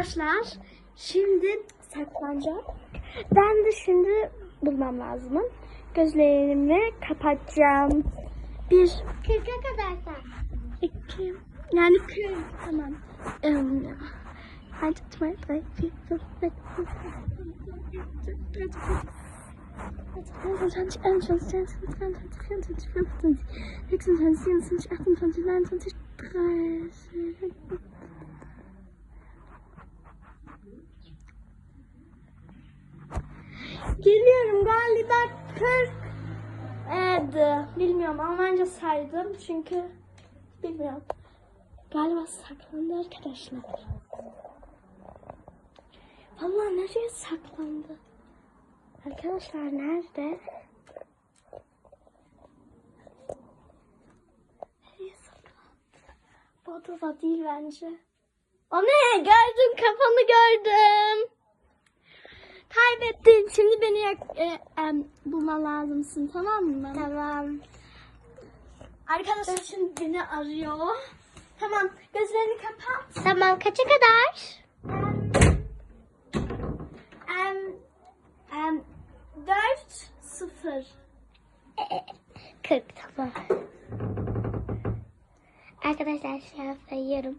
Arkadaşlar şimdi saklanacağım. Ben de şimdi bulmam lazım. Gözlerimi kapatacağım. Bir, Kırka kadar sen. iki, yani kır. Tamam. Um, eins, zwei, drei, vier, fünf, sechs, sieben, acht, 25, 21, 22, 23, 24, 25, 26, 27, 28, 29, 30. Geliyorum galiba 40 edi. Bilmiyorum Almanca saydım çünkü bilmiyorum. Galiba saklandı arkadaşlar. Vallahi nereye saklandı? Arkadaşlar nerede? Nereye saklandı? Bu odada değil bence. O ne? Gördüm kafanı gördüm. Kaybettin. Şimdi beni yak- e, em, bulman lazımsın tamam mı? Tamam. Arkadaşlar şimdi beni arıyor. Tamam gözlerini kapat. Tamam kaça kadar? Em, em, 4 0. 40 tamam. Arkadaşlar şu an sayıyorum.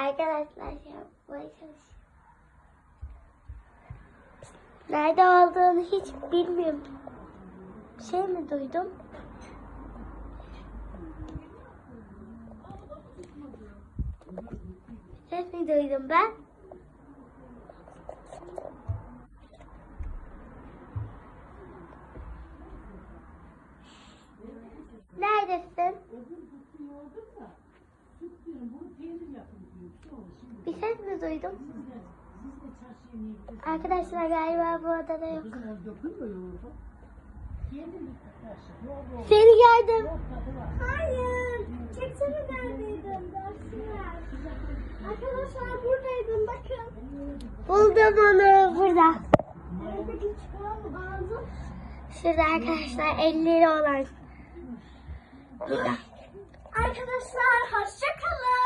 Arkadaşlar yapmaya çalışıyorum. Nerede olduğunu hiç bilmiyorum. Şey mi duydum? Ses mi duydum ben? Neredesin? Bir ses mi duydum? Arkadaşlar galiba bu odada yok. Seni gördüm. Hayır. Çeksene neredeydim? Arkadaşlar buradaydım bakın. Buldum onu burada. Şurada arkadaşlar elleri olan. Burada. Arkadaşlar hoşça kalın.